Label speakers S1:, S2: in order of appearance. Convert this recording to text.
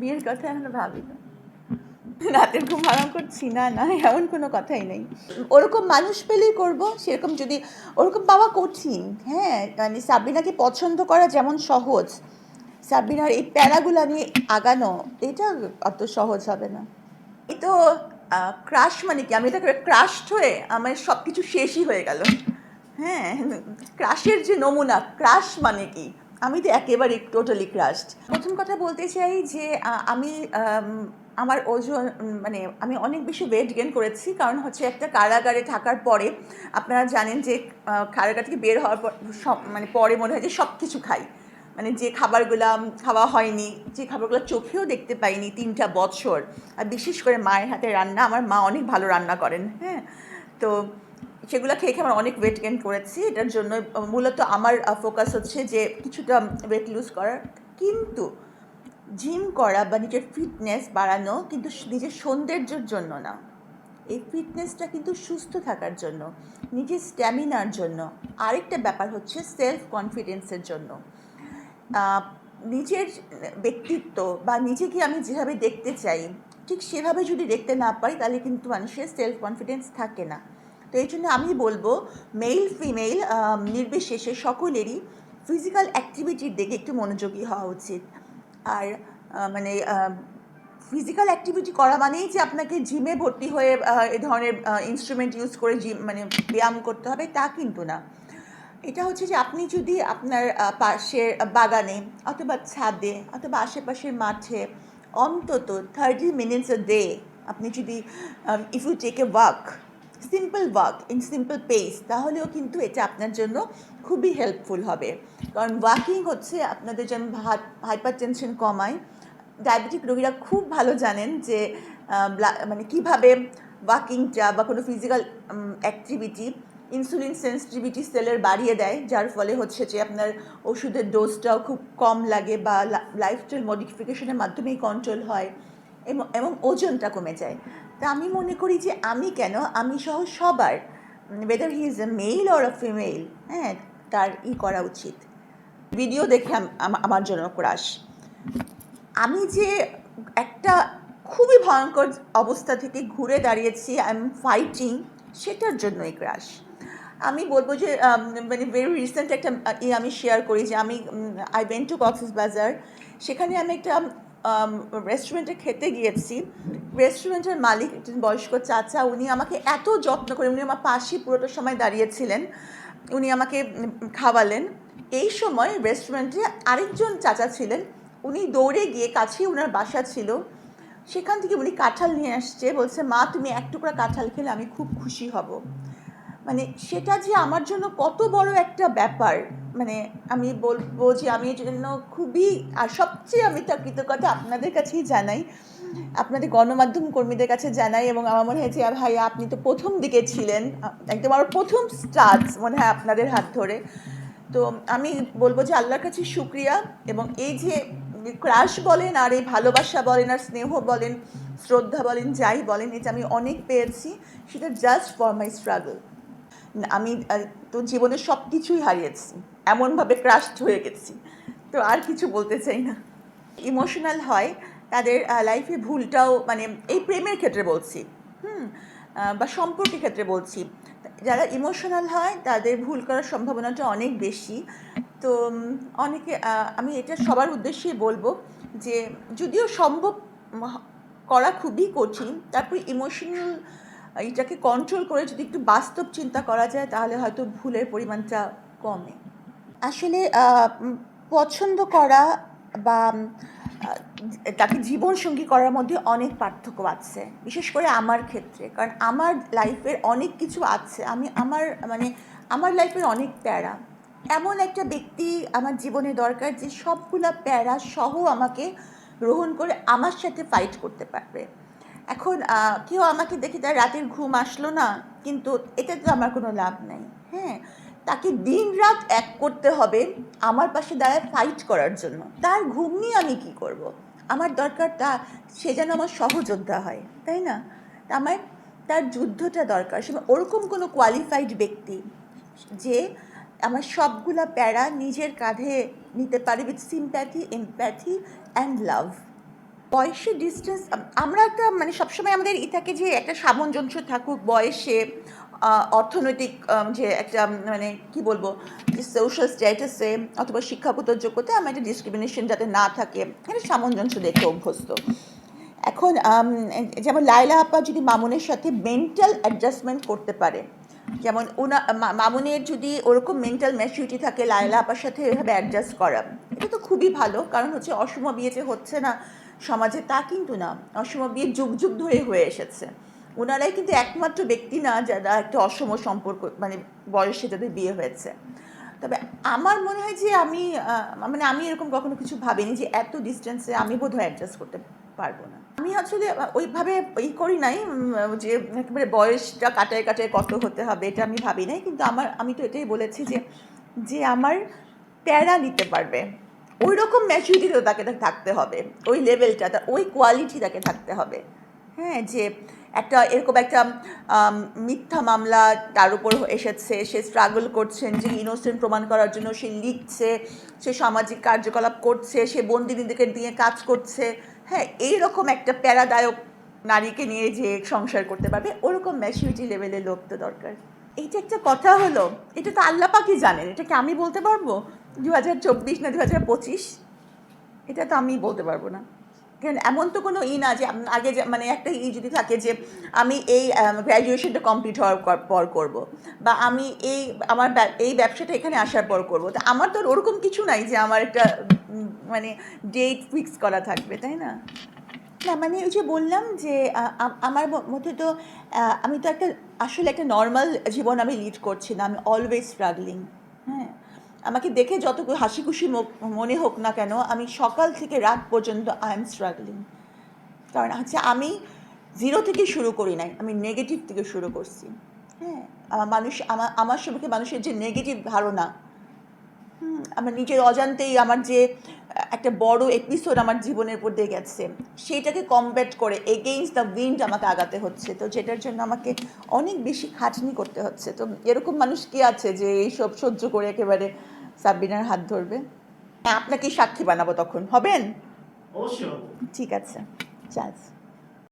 S1: বিয়ের কথা এখনও ভাবি না। রাতের ঘুম হারাম করছি, না না, এমন কোনো কথাই নেই। ওরকম মানুষ পেলেই করব, সেরকম যদি, ওরকম পাওয়া কঠিন হ্যাঁ মানে সাবিনাকে পছন্দ করা যেমন সহজ সাবিনার এই প্যারাগুলো নিয়ে আগানো, এটা অত সহজ হবে না। এই তো ক্রাশ মানে কি? আমি এটা ক্রাশড হয়ে আমার সব কিছু শেষই হয়ে গেল। হ্যাঁ ক্রাশের যে নমুনা ক্রাশ মানে কি? আমি তো একেবারে টোটালি ক্রাশড প্রথম কথা বলতে চাই যে আমি আমার ওজন মানে আমি অনেক বেশি ওয়েট গেন করেছি, কারণ হচ্ছে একটা কারাগারে থাকার পরে আপনারা জানেন যে কারাগার থেকে বের হওয়ার পর, সব মানে পরে মনে হয় যে সব কিছু খাই। মানে যে খাবারগুলো খাওয়া হয়নি, যে খাবারগুলো চোখেও দেখতে পাইনি তিনটা বছর, আর বিশেষ করে মায়ের হাতে রান্না, আমার মা অনেক ভালো রান্না করেন হ্যাঁ? তো সেগুলো খেয়ে খেয়ে আমার অনেক ওয়েট গেন করেছি। এটার জন্য মূলত আমার ফোকাস হচ্ছে যে কিছুটা ওয়েট লুজ করার। কিন্তু জিম করা বা নিজের ফিটনেস বাড়ানো কিন্তু নিজের সৌন্দর্যের জন্য না। এই ফিটনেসটা কিন্তু সুস্থ থাকার জন্য, নিজের স্ট্যামিনার জন্য। আরেকটা ব্যাপার হচ্ছে সেলফ কনফিডেন্সের জন্য। নিজের ব্যক্তিত্ব বা নিজেকে আমি যেভাবে দেখতে চাই, ঠিক সেভাবে যদি দেখতে না পাই তাহলে কিন্তু মানুষের সেলফ কনফিডেন্স থাকে না। তো এই জন্য আমি বলব মেল ফিমেল নির্বিশেষে সকলেরই ফিজিক্যাল অ্যাক্টিভিটির দিকে একটু মনোযোগী হওয়া উচিত। আর মানে ফিজিক্যাল অ্যাক্টিভিটি করা মানেই যে আপনাকে জিমে ভর্তি হয়ে এ ধরনের ইনস্ট্রুমেন্ট ইউজ করে জিম মানে ব্যায়াম করতে হবে, তা কিন্তু না। এটা হচ্ছে যে আপনি যদি আপনার পাশের বাগানে অথবা ছাদে অথবা আশেপাশের মাঠে অন্তত থার্টি মিনিটস আ ডে আপনি যদি if you take a walk simple walk in simple pace তাহলেও কিন্তু এটা আপনার জন্য খুবই হেল্পফুল হবে। কারণ ওয়াকিং হচ্ছে আপনাদের যেমন হাইপার টেনশন কমায়। ডায়াবেটিক রোগীরা খুব ভালো জানেন যে মানে কীভাবে ওয়াকিংটা বা কোনো ফিজিক্যাল অ্যাক্টিভিটি ইনসুলিন সেন্সিটিভিটি সেলের বাড়িয়ে দেয়। যার ফলে হচ্ছে যে আপনার ওষুধের ডোজটাও খুব কম লাগে বা লাইফস্টাইল মডিফিকেশনের মাধ্যমেই কন্ট্রোল হয়। এবং ওজনটা কমে যায়। তা আমি মনে করি যে আমি কেন? আমি সহ সবার whether he is a male or a female হ্যাঁ তার ই করা উচিত। ভিডিও দেখে আম- আম- আমার জন্য ক্রাশ আমি যে একটা খুবই ভয়ঙ্কর অবস্থা থেকে ঘুরে দাঁড়িয়েছি আই এম ফাইটিং সেটার জন্যই ক্রাশ আমি বলব যে মানে ভেরি রিসেন্ট একটা ই আমি শেয়ার করি যে আমি আই ওয়েন্ট টু কক্সেস বাজার সেখানে আমি একটা রেস্টুরেন্টে খেতে গিয়েছি। রেস্টুরেন্টের মালিক একজন বয়স্ক চাচা, উনি আমাকে এত যত্ন করে, উনি আমার পাশেই পুরোটা সময় দাঁড়িয়েছিলেন, উনি আমাকে খাওয়ালেন। এই সময় রেস্টুরেন্টে আরেকজন চাচা ছিলেন, উনি দৌড়ে গিয়ে কাছেই ওনার বাসা ছিল। সেখান থেকে উনি কাঁঠাল নিয়ে আসছে, বলছে, মা, তুমি এক টুকরা কাঁঠাল খেলে আমি খুব খুশি হব। মানে সেটা যে আমার জন্য কত বড় একটা ব্যাপার মানে আমি বলব যে আমি এর জন্য খুবই, আর সবচেয়ে আমি তার কৃতজ্ঞতা আপনাদের কাছেই জানাই। আপনাদের গণমাধ্যম কর্মীদের কাছে জানাই এবং আমার মনে হয় যে ভাই আপনি তো প্রথম দিকে ছিলেন, একদম আমার প্রথম স্টার্ট মনে হয় আপনাদের হাত ধরে। তো আমি বলব যে আল্লাহর কাছে শুক্রিয়া এবং এই যে ক্রাশ বলেন আর এই ভালোবাসা বলেন আর স্নেহ বলেন, শ্রদ্ধা বলেন, যাই বলেন, এটা আমি অনেক পেয়েছি। সেটা জাস্ট ফর মাই স্ট্রাগল আমি তো জীবনে সব কিছুই হারিয়েছি। এমনভাবে ক্রাশড হয়ে গেছি। তো আর কিছু বলতে চাই না। ইমোশনাল হয়, তাদের লাইফে ভুলটাও মানে এই প্রেমের ক্ষেত্রে বলছি। হুম বা সম্পর্কের ক্ষেত্রে বলছি। যারা ইমোশনাল হয়, তাদের ভুল করার সম্ভাবনাটা অনেক বেশি। তো অনেকে আমি এটা সবার উদ্দেশ্যেই বলব যে, যদিও সম্ভব করা খুবই কঠিন, তারপর ইমোশনাল এটাকে কন্ট্রোল করে যদি একটু বাস্তব চিন্তা করা যায়, তাহলে হয়তো ভুলের পরিমাণটা কমে। আসলে পছন্দ করা বা তাকে জীবনসঙ্গী করার মধ্যে অনেক পার্থক্য আছে, বিশেষ করে আমার ক্ষেত্রে। কারণ আমার লাইফের অনেক কিছু আছে, আমি আমার মানে আমার লাইফের অনেক প্যারা। এমন একটা ব্যক্তি আমার জীবনে দরকার যে সবগুলা প্যারা সহ আমাকে গ্রহণ করে আমার সাথে ফাইট করতে পারবে। এখন কেউ আমাকে দেখে তার রাতের ঘুম আসলো না, কিন্তু এতে তো আমার কোনো লাভ নেই। হ্যাঁ তাকে দিন রাত এক করতে হবে, আমার পাশে দাঁড়ায় ফাইট করার জন্য। তার ঘুম নিয়ে আমি কি করব। আমার দরকার তা সে যেন আমার সহযোদ্ধা হয়, তাই না? আমার, তার যুদ্ধটা দরকার। সে ওরকম কোনো কোয়ালিফাইড ব্যক্তি যে আমার সবগুলা প্যারা নিজের কাঁধে নিতে পারে with sympathy empathy and love বয়সের ডিস্টেন্স আমরা একটা মানে সবসময় আমাদের ই থাকে যে একটা সামঞ্জস্য থাকুক বয়সে অর্থনৈতিক যে একটা মানে কি বলব সোশ্যাল স্ট্যাটাসে অথবা শিক্ষাগত যোগ্যতা আমার একটা ডিসক্রিমিনেশন যাতে না থাকে একটা সামঞ্জস্য দেখে অভ্যস্ত। এখন যেমন লায়লা আপা যদি মামুনের সাথে মেন্টাল অ্যাডজাস্টমেন্ট করতে পারে, যেমন ওনা মামুনের যদি ওরকম মেন্টাল ম্যাচুরিটি থাকে, লায়লা আপার সাথে এভাবে অ্যাডজাস্ট করা, এটা তো খুবই ভালো, কারণ হচ্ছে অসম বিয়ে যে হচ্ছে না সমাজে তা কিন্তু না। অসম বিয়ে যুগ যুগ ধরে হয়ে এসেছে। ওনারাই কিন্তু একমাত্র ব্যক্তি না যারা একটা অসম সম্পর্ক মানে বয়সে যাদের বিয়ে হয়েছে। তবে আমার মনে হয় যে আমি মানে আমি এরকম কখনো কিছু ভাবিনি যে এত ডিস্টেন্সে আমি বোধহয় অ্যাডজাস্ট করতে পারব না। আমি আসলে ওইভাবে ই করি নাই যে একেবারে বয়সটা কাটায় কাটায় কত হতে হবে এটা আমি ভাবি নাই। কিন্তু আমার, আমি তো এটাই বলেছি যে যে আমার প্যারা নিতে পারবে। ওই রকম ম্যাচুরিটি তাকে থাকতে হবে। ওই লেভেলটা তার ওই কোয়ালিটি তাকে থাকতে হবে। হ্যাঁ যে একটা এরকম একটা মিথ্যা মামলা তার উপর এসেছে, সে স্ট্রাগল করছেন যে ইনোসেন্ট প্রমাণ করার জন্য সে লিখছে, সে সামাজিক কার্যকলাপ করছে, সে বন্দিনীদেরকে নিয়ে কাজ করছে। হ্যাঁ এইরকম একটা প্যারাদায়ক নারীকে নিয়ে যে সংসার করতে পারবে, ওরকম ম্যাচিউরিটি লেভেলের লোক তো দরকার। এইটা একটা কথা হলো। এটা তো আল্লাহ পাকি জানেন। এটা কি আমি বলতে পারব? দু হাজার চব্বিশ না দু হাজার পঁচিশ, এটা তো আমি বলতে পারব না। কারণ এমন তো কোনো ই না যে আগে যে মানে একটা ই যদি থাকে যে, আমি এই গ্র্যাজুয়েশনটা কমপ্লিট হওয়ার পর করব বা আমি এই, আমার এই ব্যবসাটা এখানে আসার পর করব। তা আমার তো ওরকম কিছু নাই যে আমার একটা মানে ডেট ফিক্স করা থাকবে, তাই না? না মানে ওই যে বললাম যে আমার মধ্যে তো আমি তো একটা আসলে একটা নর্মাল জীবন আমি লিড করছি না, আমি অলওয়েজ স্ট্রাগলিং আমাকে দেখে যত হাসি খুশি মনে হোক না কেন, আমি সকাল থেকে রাত পর্যন্ত আই এম স্ট্রাগলিং কারণ হচ্ছে আমি জিরো থেকে শুরু করি নাই, আমি নেগেটিভ থেকে শুরু করছি। হ্যাঁ আমার মানুষ, আমার আমার সম্পর্কে মানুষের যে নেগেটিভ ধারণা আমার নিজের অজান্তেই আমার যে একটা বড় এপিসোড আমার জীবনের উপর দিয়ে গেছে সেইটাকে কমব্যাট করে এগেইনস্ট দ্য উইন্ড আমাকে আগাতে হচ্ছে। তো যেটার জন্য আমাকে অনেক বেশি খাটনি করতে হচ্ছে। তো এরকম মানুষ কি আছে যে এইসব সহ্য করে একেবারে সাব্বিনার হাত ধরবে? হ্যাঁ আপনাকে সাক্ষী বানাবো তখন। হবেন? ঠিক আছে। চান্স